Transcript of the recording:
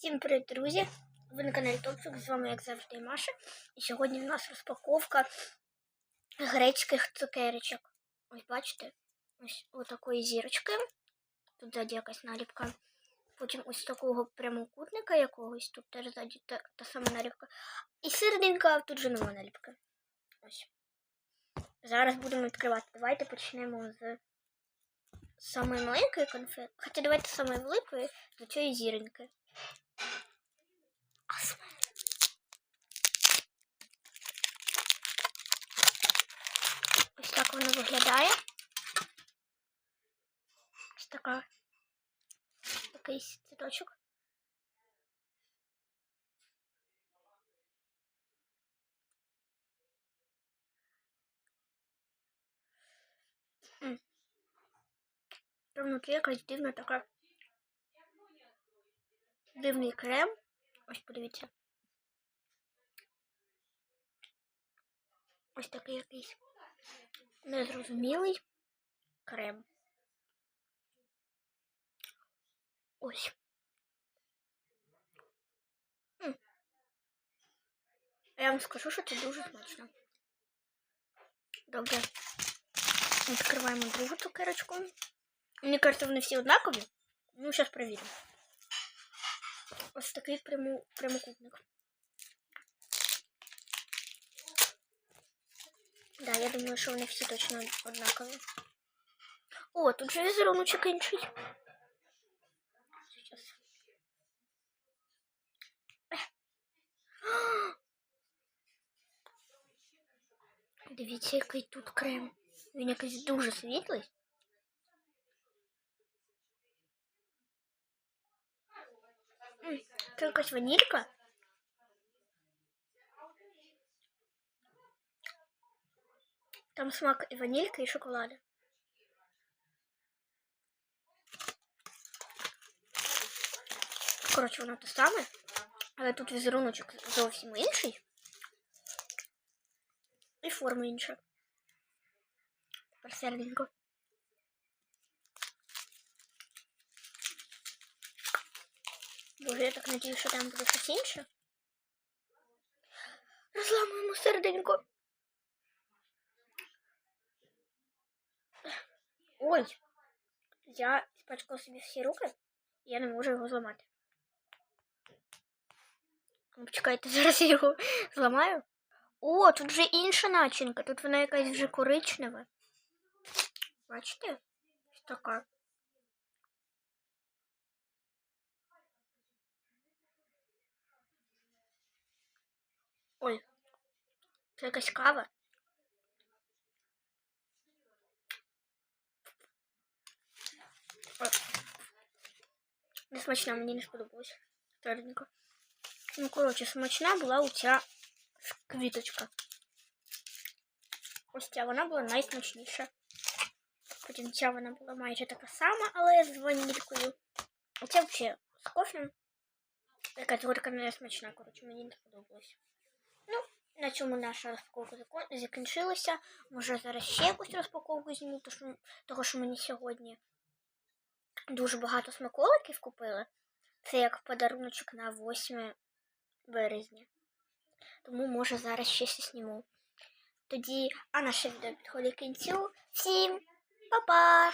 Всім привіт, друзі! Ви на каналі Топчик, з вами, як завжди, Маша. І сьогодні в нас розпаковка грецьких цукерочок. Ось бачите, ось отакої зірочки. Тут ззаді якась наліпка. Потім ось такого прямокутника якогось, тут теж ззаді та, та сама наліпка. І серединка, тут же нова наліпка. Ось. Зараз будемо відкривати. Давайте почнемо з самої маленької конфети. Хоча давайте з самої великої до цієї зіроньки. Асме. Ось воно виглядає. Ось така якийсь цвіточок. Там внутрі якась дивна така дивний крем. Ось подивіться. Ось такий якийсь незрозумілий крем. Ось. М. Я вам скажу, що це дуже смачно. Добре. Відкриваємо другу цукерочку. Мені кажется, вони всі однакові. Ну, зараз перевіримо. Ось такий пряму, прямокутник. Да, я думаю, що вони всі точно однакові. О, тут же візеруночок інший. Сейчас. Ех. Дивіться, який тут крем. Він якийсь дуже світлий. М, Це якась ванілька. Там смак і ванільки, і шоколада. Коротше, воно те саме, але тут візеруночок зовсім інший. І форма інша. Тепер серденько. Боже, я так надію, що там буде щось інше. Розламуємо серденько. Ой, я спачкав собі всі руки, і я не можу його зламати. Ну, Почекайте, зараз його зламаю. О, тут вже інша начинка, тут вона якась вже коричнева. Бачите? Ось така. Ой, це якась кава. Не смачна, мені не сподобалось. Тверденько. Ну, коротше, смачна була оця квіточка. Ось ця вона була найсмачніша. Потім ця вона була майже така сама, але з ванількою. Оця взагалі з кофем. Така творка не смачна, коротше, мені не сподобалось. Ну, на цьому наша розпаковка закінчилася. Може зараз ще якусь розпаковку зніму, тому що мені сьогодні дуже багато смаколиків купили. Це як подаруночок на 8 березня. Тому може зараз щось і зніму. Тоді, а наше відео підходить кінцю. Всім па-па!